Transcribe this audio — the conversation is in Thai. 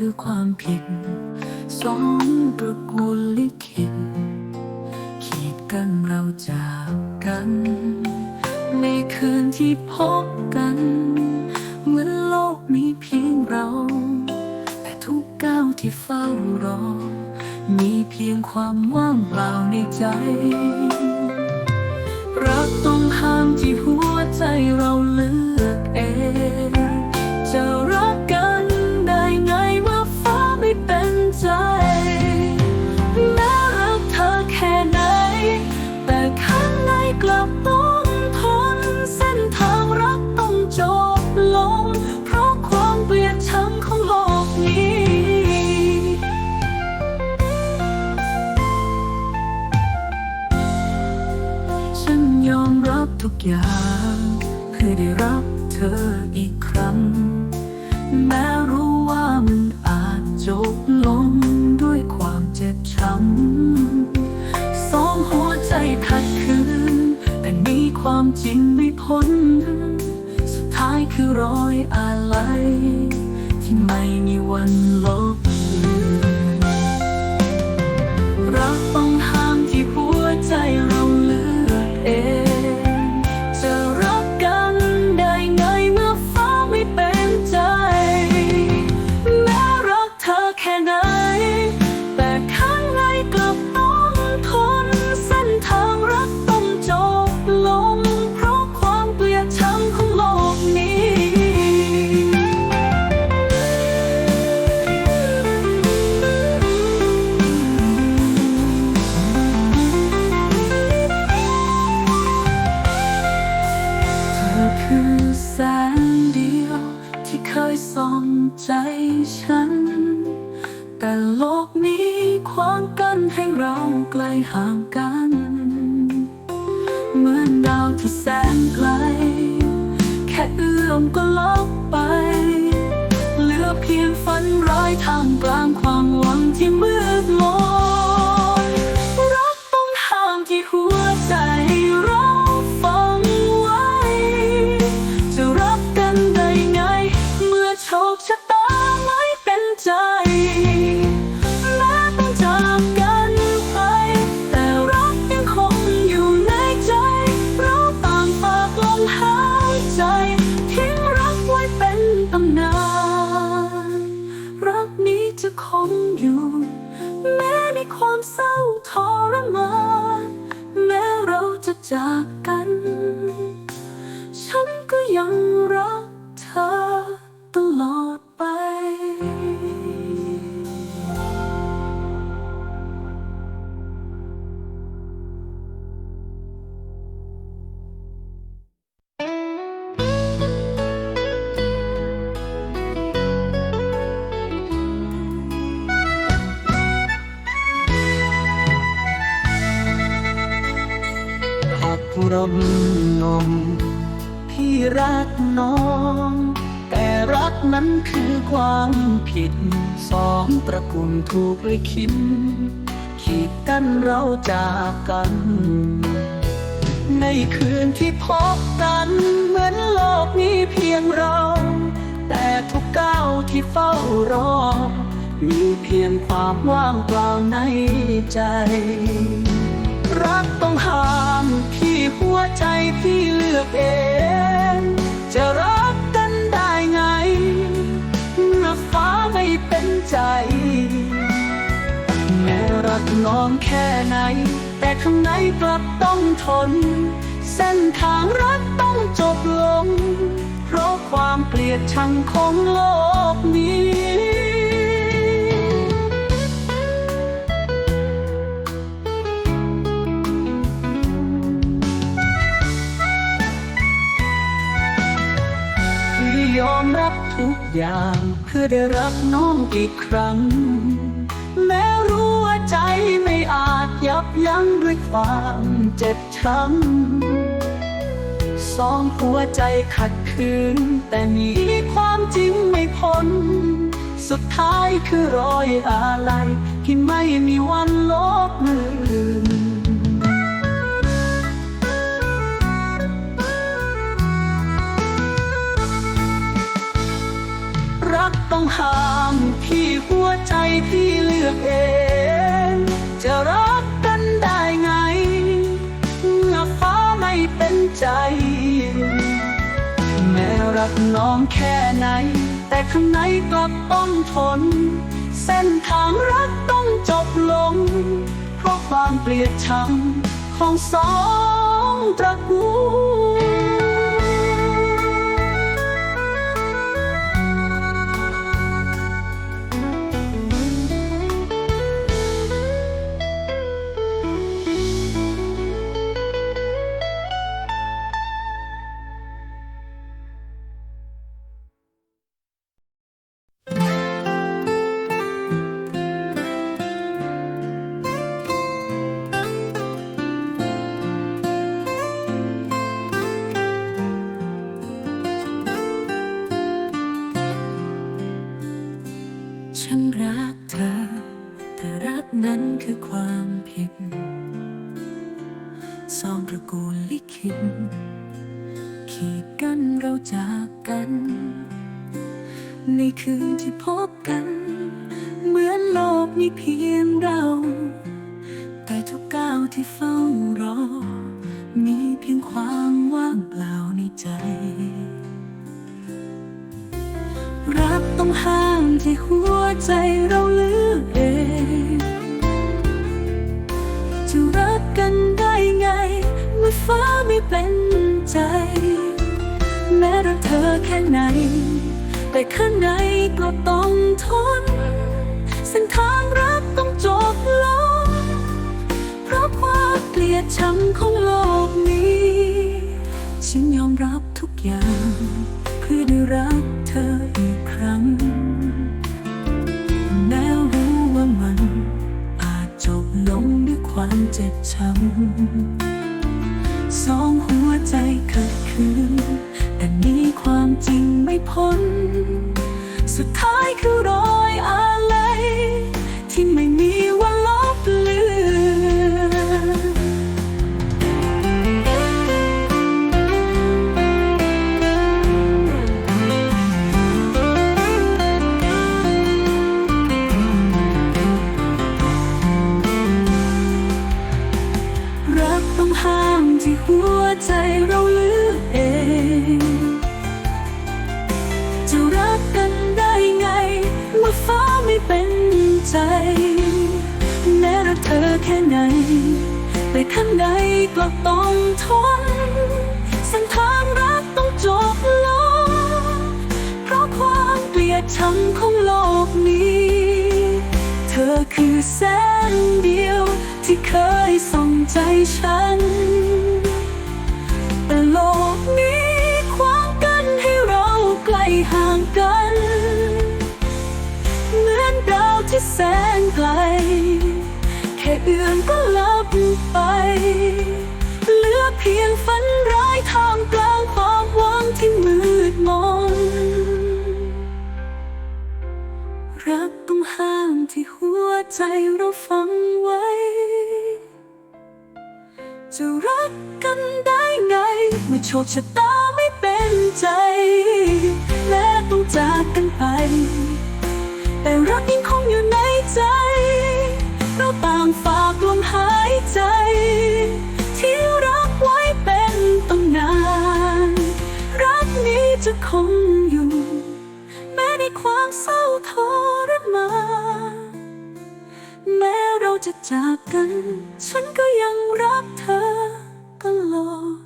คือความผิดสองตระกูลลิขิตขีดกันเราจากกัน ในคืนที่พบกัน เหมือนโลกมีเพียงเรา แต่ทุกก้าวที่เฝ้ารอ มีเพียงความว่างเปล่าในใจ รักต้องห้ามที่หัวใจเรา อย่างเพื่อได้รับเธออีกครั้ง แม้รู้ว่ามันอาจจบลงด้วยความเจ็บช้ำสองหัวใจขัดขืนแต่มีความจริงไม่พ้น สุดท้ายคือรอยอาลัยที่ไม่มีวันลบ ห่างกัน เหมือนดาวที่แสนไกล แค่เอื้อมก็ลบไป เหลือเพียงฝันร้ายทางกลางความ จะคงอยู่ แม้มีความเศร้าทรมานแม้เราจะจากกัน ฉันก็ยังรัก รมนมพี่รักน้อง แต่รักนั้นคือความผิด สองตระกูลถูกลิขิตขีดกันเราจากกัน ในคืนที่พบกัน เหมือนโลกนี้เพียงเรา แต่ทุกก้าวที่เฝ้ารอ มีเพียงความว่างเปล่าในใจ รักต้องห้ามที่ หัวใจพี่เลือกเอง จะรักกันได้ไงเมื่อฟ้าไม่เป็นใจ แม้รักน้องแค่ไหน แต่ข้างในกลับต้องทน เส้นทางรักต้องจบลง เพราะความเกลียดชังของโลกนี้ ทุกอย่างเพื่อได้รักน้องอีกครั้ง แม้รู้ว่าใจไม่อาจยับยั้งด้วยความเจ็บช้ำสองหัวใจขัดขืนแต่หนีความจริงไม่พ้น สุดท้ายคือรอยอาลัยที่ไม่มีวันลบเลือน ต้องห้ามที่หัวใจพี่เลือกเอง จะรักกันได้ไงเมื่อฟ้าไม่เป็นใจ แม้รักน้องแค่ไหน แต่ข้างในก็ต้องทน เส้นทางรักต้องจบลง เพราะความเกลียดชังของสองตระกูล สองตระกูลลิขิตขีดกันเราจากกัน ในคืนที่พบกัน เหมือนโลกมีเพียงเรา แต่ทุกก้าวที่เฝ้ารอ มีเพียงความว่างเปล่าในใจ รักต้องห้ามที่หัวใจเราเลือกเอง ฟ้าไม่เป็นใจ แม้รักเธอแค่ไหน แต่ข้างในก็ต้องทน เส้นทางรักต้องจบลง เพราะความเกลียดชังของโลกนี้ ฉันยอมรับทุกอย่าง เพื่อได้รักเธออีกครั้ง แม้รู้ว่ามัน อาจจบลงด้วยความเจ็บช้ำ สองหัวใจขัดขืนแต่นี้ความจริงไม่พ้น สุดท้ายคือรอยอะไรที่ไม่ แต่ข้างในก็ต้องทนเส้นทางรักต้องจบลงเพราะความเกลียดชังของโลกนี้ เธอคือแสงเดียวที่เคยส่องใจฉันแต่โลกนี้ขวางกันให้เราใกล้ห่างกัน เหมือนดาวที่แสนไกล ค่เอื้อมก็ลับไป เหลือเพียงฝันร้ายทางกลางความหวังที่มืดมนรักต้องห้ามที่หัวใจเราฟังไว้ จะรักกันได้ไง เมื่อโชคชะตาไม่เป็นใจ จะจากกัน ฉันก็ยังรักเธอตลอด